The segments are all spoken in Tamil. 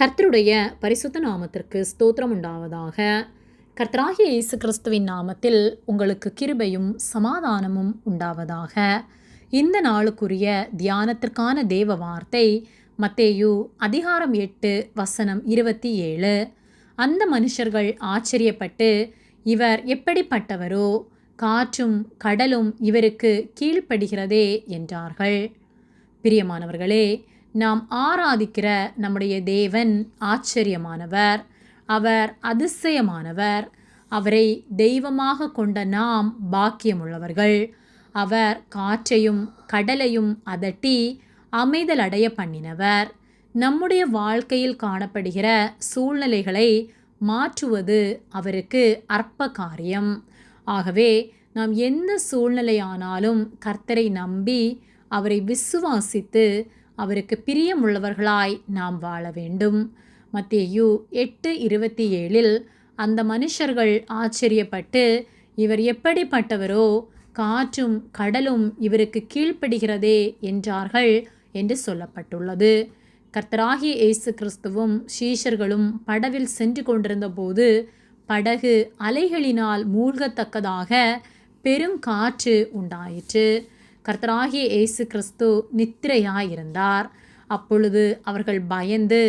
கர்த்தருடைய பரிசுத்த நாமத்திற்கு ஸ்தோத்திரம் உண்டாவதாக. கர்த்தராகிய இயேசு கிறிஸ்துவின் நாமத்தில் உங்களுக்கு கிருபையும் சமாதானமும் உண்டாவதாக. இந்த நாளுக்குரிய தியானத்திற்கான தேவ வார்த்தை மத்தேயு அதிகாரம் எட்டு வசனம் இருபத்தி ஏழு. அந்த மனுஷர்கள் ஆச்சரியப்பட்டு இவர் எப்படிப்பட்டவரோ? காற்றும் கடலும் இவருக்கு கீழ்ப்படுகிறதே என்றார்கள். பிரியமானவர்களே நாம் ஆராதிக்கிற நம்முடைய தேவன் ஆச்சரியமானவர். அவர் அதிசயமானவர். அவரை தெய்வமாக கொண்ட நாம் பாக்கியமுள்ளவர்கள். அவர் காற்றையும் கடலையும் அதட்டி அமைதல் அடைய பண்ணினவர். நம்முடைய வாழ்க்கையில் காணப்படுகிற சூழ்நிலைகளை மாற்றுவது அவருக்கு அற்ப காரியம் ஆகவே நாம் எந்த சூழ்நிலையானாலும் கர்த்தரை நம்பி அவரை விசுவாசித்து அவருக்கு பிரியமுள்ளவர்களாய் நாம் வாழ வேண்டும். மத்தேயு எட்டு இருபத்தி ஏழில் அந்த மனுஷர்கள் ஆச்சரியப்பட்டு இவர் எப்படிப்பட்டவரோ? காற்றும் கடலும் இவருக்கு கீழ்ப்படுகிறதே என்றார்கள் என்று சொல்லப்பட்டுள்ளது. கர்த்தராகிய இயேசு கிறிஸ்துவும் சீஷர்களும் படவில் சென்று கொண்டிருந்தபோது படகு அலைகளினால் மூழ்கத்தக்கதாக பெரும் காற்று உண்டாயிற்று. கர்த்தராகிய இயேசு கிறிஸ்து நித்திரையாயிருந்தார். அப்பொழுது அவர்கள் பயந்து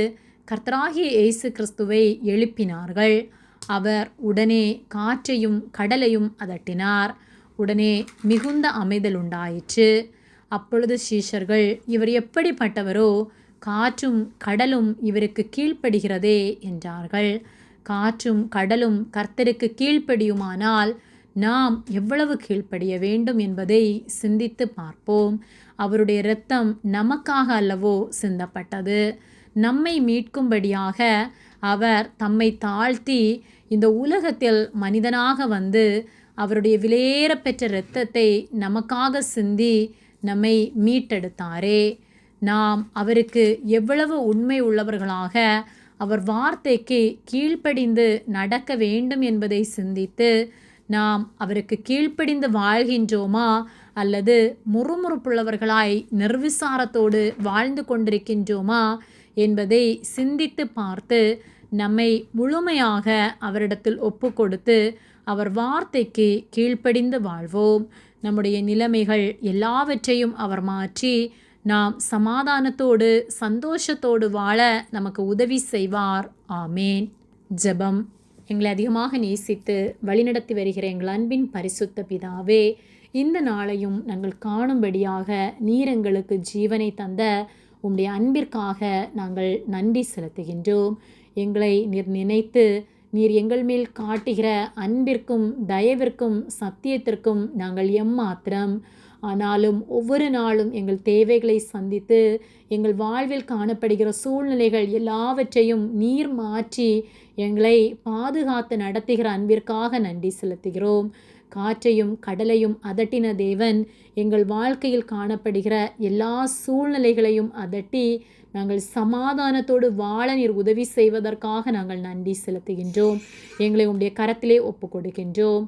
கர்த்தராகிய இயேசு கிறிஸ்துவை எழுப்பினார்கள். அவர் உடனே காற்றையும் கடலையும் அதட்டினார். உடனே மிகுந்த அமைதல் உண்டாயிற்று. அப்பொழுது சீஷர்கள் இவர் எப்படிப்பட்டவரோ? காற்றும் கடலும் இவருக்கு கீழ்ப்படுகிறதே என்றார்கள். காற்றும் கடலும் கர்த்தருக்கு கீழ்ப்படியுமானால் நாம் எவ்வளவு கீழ்ப்படிய வேண்டும் என்பதை சிந்தித்து பார்ப்போம். அவருடைய இரத்தம் நமக்காக அல்லவோ சிந்தப்பட்டது. நம்மை மீட்கும்படியாக அவர் தம்மை தாழ்த்தி இந்த உலகத்தில் மனிதனாக வந்து அவருடைய விலையேறப்பெற்ற இரத்தத்தை நமக்காக சிந்தி நம்மை மீட்டெடுத்தாரே. நாம் அவருக்கு எவ்வளவு உண்மை உள்ளவர்களாக அவர் வார்த்தைக்கு கீழ்ப்படிந்து நடக்க வேண்டும் என்பதை சிந்தித்து நாம் அவருக்கு கீழ்ப்படிந்து வாழ்கின்றோமா அல்லது முறுமுறுப்புள்ளவர்களாய் நிர்விசாரத்தோடு வாழ்ந்து கொண்டிருக்கின்றோமா என்பதை சிந்தித்து பார்த்து நம்மை முழுமையாக அவரிடத்தில் ஒப்பு கொடுத்து அவர் வார்த்தைக்கு கீழ்ப்படிந்து வாழ்வோம். நம்முடைய நிலைமைகள் எல்லாவற்றையும் அவர் மாற்றி நாம் சமாதானத்தோடு சந்தோஷத்தோடு வாழ நமக்கு உதவி செய்வார். ஆமேன். ஜெபம். எங்களை அதிகமாக நேசித்து வழிநடத்தி வருகிற எங்கள் அன்பின் பரிசுத்த பிதாவே இந்த நாளையும் நாங்கள் காணும்படியாக நீர் எங்களுக்கு ஜீவனை தந்த உம்முடைய அன்பிற்காக நாங்கள் நன்றி செலுத்துகின்றோம். எங்களை நீர் நினைத்து நீர் எங்கள் மேல் காட்டுகிற அன்பிற்கும் தயவிற்கும் சத்தியத்திற்கும் நாங்கள் எம்மாத்திரம் ஆனாலும் ஒவ்வொரு நாளும் எங்கள் தேவைகளை சந்தித்து எங்கள் வாழ்வில் காணப்படுகிற சூழ்நிலைகள் எல்லாவற்றையும் நீர் மாற்றி எங்களை பாதுகாத்து நடத்துகிற அன்பிற்காக நன்றி செலுத்துகிறோம். காற்றையும் கடலையும் அதட்டின தேவன் எங்கள் வாழ்க்கையில் காணப்படுகிற எல்லா சூழ்நிலைகளையும் அதட்டி நாங்கள் சமாதானத்தோடு வாழ நீர் உதவி செய்வதற்காக நாங்கள் நன்றி செலுத்துகின்றோம். எங்களை உடைய கரத்திலே ஒப்பு கொடுக்கின்றோம்